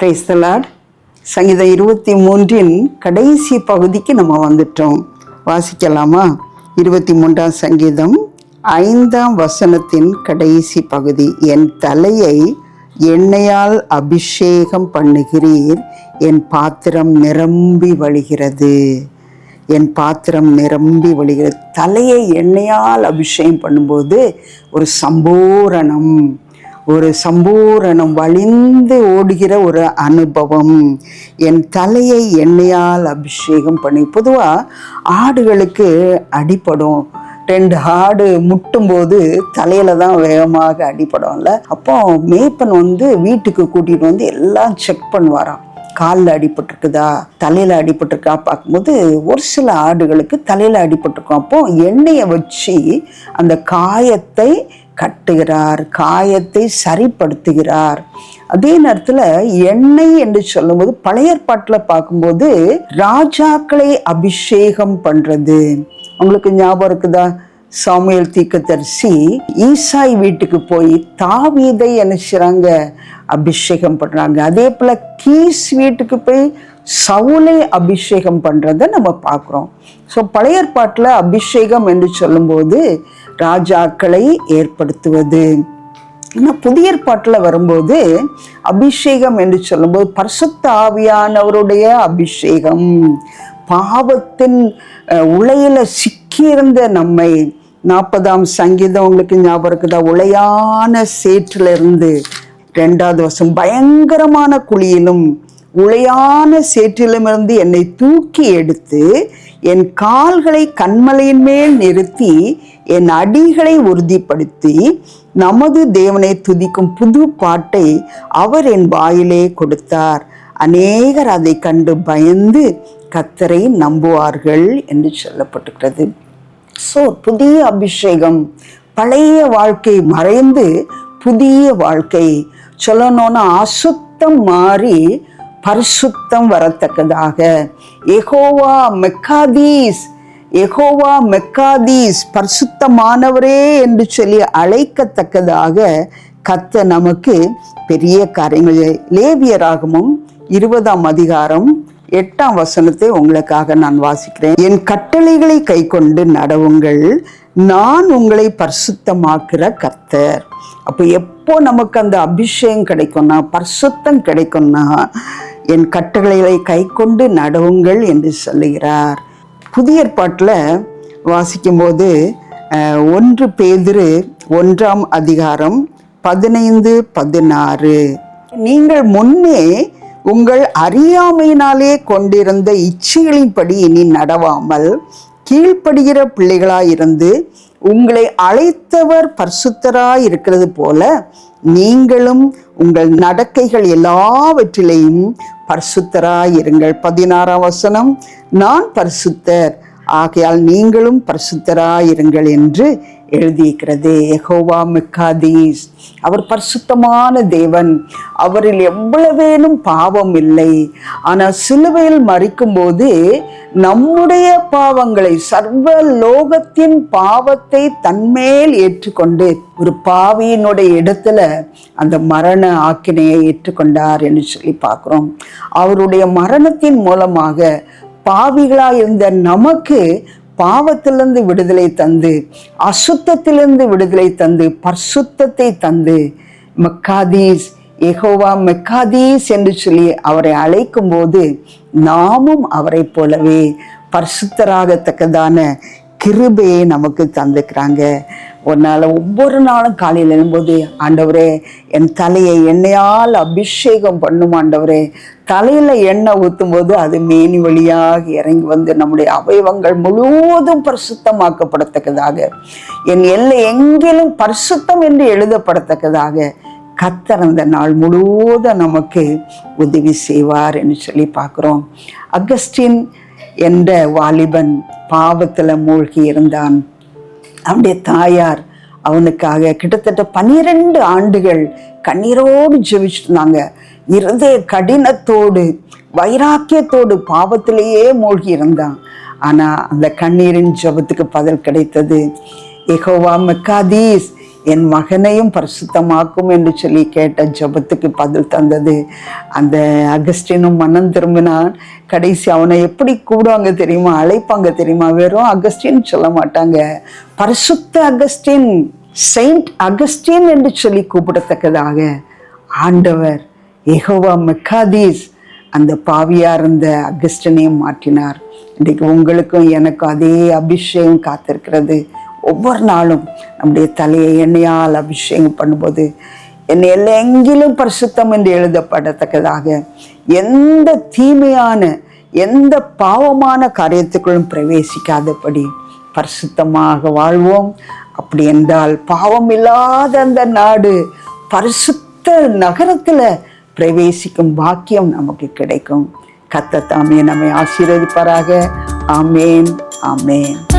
Price தலாட் சங்கீதம் இருபத்தி மூன்றின் கடைசி பகுதிக்கு நம்ம வந்துட்டோம். வாசிக்கலாமா? இருபத்தி மூன்றாம் சங்கீதம் ஐந்தாம் வசனத்தின் கடைசி பகுதி. என் தலையை எண்ணெயால் அபிஷேகம் பண்ணுகிறீர். என் பாத்திரம் நிரம்பி வழிகிறது. என் பாத்திரம் நிரம்பி வழிகிறது. தலையை எண்ணெயால் அபிஷேகம் பண்ணும்போது ஒரு சம்பூரணம். ஒரு சம்பூரணம் வழிந்து ஓடுகிற ஒரு அனுபவம். என் தலையை எண்ணெயால் அபிஷேகம் பண்ணி பொதுவாக ஆடுகளுக்கு அடிப்படும் ரெண்டு ஆடு முட்டும்போது தலையில தான் வேகமாக அடிப்படும்ல அப்போ மேய்ப்பன் வந்து வீட்டுக்கு கூட்டிகிட்டு வந்து எல்லாம் செக் பண்ணுவாராம். காலில் அடிபட்டிருக்குதா? தலையில் அடிபட்டிருக்கா? பார்க்கும்போது ஒரு சில ஆடுகளுக்கு தலையில் அடிபட்டிருக்கும். அப்போ எண்ணெயை வச்சு அந்த காயத்தை கட்டுகிறார் காயத்தை சரிப்படுத்துகிறார். அதே நேரத்தில் எண்ணெய் என்று சொல்லும்போது பழைய ஏற்பாட்டில் பார்க்கும்போது ராஜாக்களை அபிஷேகம் பண்ணுறது உங்களுக்கு ஞாபகம் இருக்குதா? சாமியல் தீக்கதரிசி ஈசாய் வீட்டுக்கு போய் தாவீதை என்ன செய்றாங்க அபிஷேகம் பண்றாங்க. அதே போல கீஸ் வீட்டுக்கு போய் சவுலை அபிஷேகம் பண்றதை நம்ம பார்க்குறோம். ஸோ பழைய ஏற்பாட்டில் அபிஷேகம் என்று சொல்லும்போது ராஜாக்களை ஏற்படுத்துவது. ஆனால் புதிய ஏற்பாட்டில் வரும்போது அபிஷேகம் என்று சொல்லும்போது பரிசுத்த ஆவியானவருடைய அபிஷேகம். பாவத்தின் உலையில சிக்கியிருந்த நம்மை. நாற்பதாம் சங்கீதம் உங்களுக்கு ஞாபகம் இருக்குதா? உளையான சேற்றிலிருந்து ரெண்டாவது வருஷம் பயங்கரமான குழியிலும் உளையான சேற்றிலுமிருந்து என்னை தூக்கி எடுத்து என் கால்களை கண்மலையின் மேல் நிறுத்தி என் அடிகளை உறுதிப்படுத்தி நமது தேவனை துதிக்கும் புது பாட்டை அவர் என் வாயிலே கொடுத்தார். அநேகர் அதை கண்டு பயந்து கத்தரை நம்புவார்கள் என்று சொல்லப்பட்டுகிறது ஸோ புதிய அபிஷேகம் பழைய வாழ்க்கை மறைந்து புதிய வாழ்க்கை. சொல்லணும்னா அசுத்தம் மாறி பரிசுத்தம் வரத்தக்கதாக. எகோவா மெக்காதீஸ் எகோவா மெக்காதீஸ் பரிசுத்தமானவரே என்று சொல்லி அழைக்கத்தக்கதாக கத்த நமக்கு பெரிய காரியங்கள். லேவியராகமும் இருபதாம் அதிகாரம் எட்டாம் வசனத்தை உங்களுக்காக நான் வாசிக்கிறேன். என் கட்டளைகளை கை கொண்டு நடவுங்கள் நான் உங்களை பரிசுத்தமாக்குற கர்த்தர். அப்போ எப்போ நமக்கு அந்த அபிஷேகம் கிடைக்கும்னா பரிசுத்தம் கிடைக்கும்னா என் கட்டளைகளை கை கொண்டு நடவுங்கள் என்று சொல்லுகிறார். புதிய ஏற்பாட்டில் வாசிக்கும்போது ஒன்று பேதிரு ஒன்றாம் அதிகாரம் பதினைந்து பதினாறு. நீங்கள் முன்னே உங்கள் அறியாமையினாலே கொண்டிருந்த இச்சைகளின்படி இனி நடவாமல் கீழ்ப்படுகிற பிள்ளைகளாயிருந்து உங்களை அழைத்தவர் பரிசுத்தராய் இருக்கிறது போல நீங்களும் உங்கள் நடக்கைகள் எல்லாவற்றிலேயும் பரிசுத்தராய் இருங்கள். பதினாறாம் வசனம் நான் பரிசுத்தர் ஆகையால் நீங்களும் பரிசுத்தராயிருங்கள் என்று எழுதியிருக்கிறது. எகோவா மிக்காதீஸ். அவர் பரிசுத்தமான தேவன். அவரில் எவ்வளவேனும் பாவம் இல்லை. ஆனால் சிலுவையில் மறிக்கும்போது நம்முடைய பாவங்களை சர்வ லோகத்தின் பாவத்தை தன்மேல் ஏற்றுக்கொண்டு ஒரு பாவியினுடைய இடத்துல அந்த மரண ஆக்கினையை ஏற்றுக்கொண்டார் என்று சொல்லி பார்க்குறோம். அவருடைய மரணத்தின் மூலமாக பாவிகளாக இருந்த நமக்கு பாவத்திலிருந்து விடுதலை தந்து அசுத்தத்திலிருந்து விடுதலை தந்து பர்சுத்தத்தை தந்து மெக்காதீஸ் எகோவா மெக்காதீஸ் என்று சொல்லி அவரை அழைக்கும் போது நாமும் அவரை போலவே பரிசுத்தராகத்தக்கதான கிருபையை நமக்கு தந்துக்கிறாங்க ஒரு நாள் ஒவ்வொரு நாளும் காலையில் எழும்போது ஆண்டவரே என் தலையை எண்ணெயால் அபிஷேகம் பண்ணும் ஆண்டவரே தலையில் எண்ணெய் ஊற்றும் போது அது மேனி வழியாக இறங்கி வந்து நம்முடைய அவயவங்கள் முழுவதும் பரிசுத்தமாக்கப்படத்தக்கதாக என் எல்லை எங்கிலும் பரிசுத்தம் என்று எழுதப்படத்தக்கதாக கத்தர் அந்த நாள் முழுவதும் நமக்கு உதவி செய்வார் என்று சொல்லி பார்க்குறோம். அகஸ்டின் என்ற வாலிபன் பாவத்தில் மூழ்கி இருந்தான். அவனுடைய தாயார் அவனுக்காக கிட்டத்தட்ட பன்னிரெண்டு ஆண்டுகள் கண்ணீரோடு ஜெபிச்சுட்டு இருந்தாங்க இருதய கடினத்தோடு வைராக்கியத்தோடு பாவத்திலேயே மூழ்கி இருந்தான். ஆனால் அந்த கண்ணீரின் ஜெபத்துக்கு பதில் கிடைத்தது எகோவா மெக்காதீஸ் என் மகனையும் பரிசுத்தமாக்கும் என்று சொல்லி கேட்ட ஜெபத்துக்கு பதில் தந்தது. அந்த அகஸ்டினும் மனம் திரும்பினான். கடைசி அவனை எப்படி கூடுவாங்க தெரியுமா? அழைப்பாங்க தெரியுமா? வெறும் அகஸ்டின் சொல்ல மாட்டாங்க. பரிசுத்த அகஸ்டின். செயின்ட் அகஸ்டின் என்று சொல்லி கூப்பிடத்தக்கதாக ஆண்டவர் எகோவா மெக்காதீஸ் அந்த பாவியா இருந்த அகஸ்டனையும் மாற்றினார். இன்றைக்கு உங்களுக்கும் எனக்கும் அதே அபிஷேகம் காத்திருக்கிறது. ஒவ்வொரு நாளும் நம்முடைய தலையை எண்ணெயால் அபிஷேகம் பண்ணும்போது என்னை எல்லா எங்கிலும் பரிசுத்தம் என்று எழுதப்படத்தக்கதாக எந்த தீமையான எந்த பாவமான காரியத்துக்குள்ளும் பிரவேசிக்காதபடி பரிசுத்தமாக வாழ்வோம். அப்படி என்றால் பாவம் இல்லாத அந்த நாடு பரிசுத்த நகரத்துல பிரவேசிக்கும் பாக்கியம் நமக்கு கிடைக்கும். கத்த தாமே நம்மை ஆசீர்வதிப்பாராக. ஆமேன் ஆமேன்.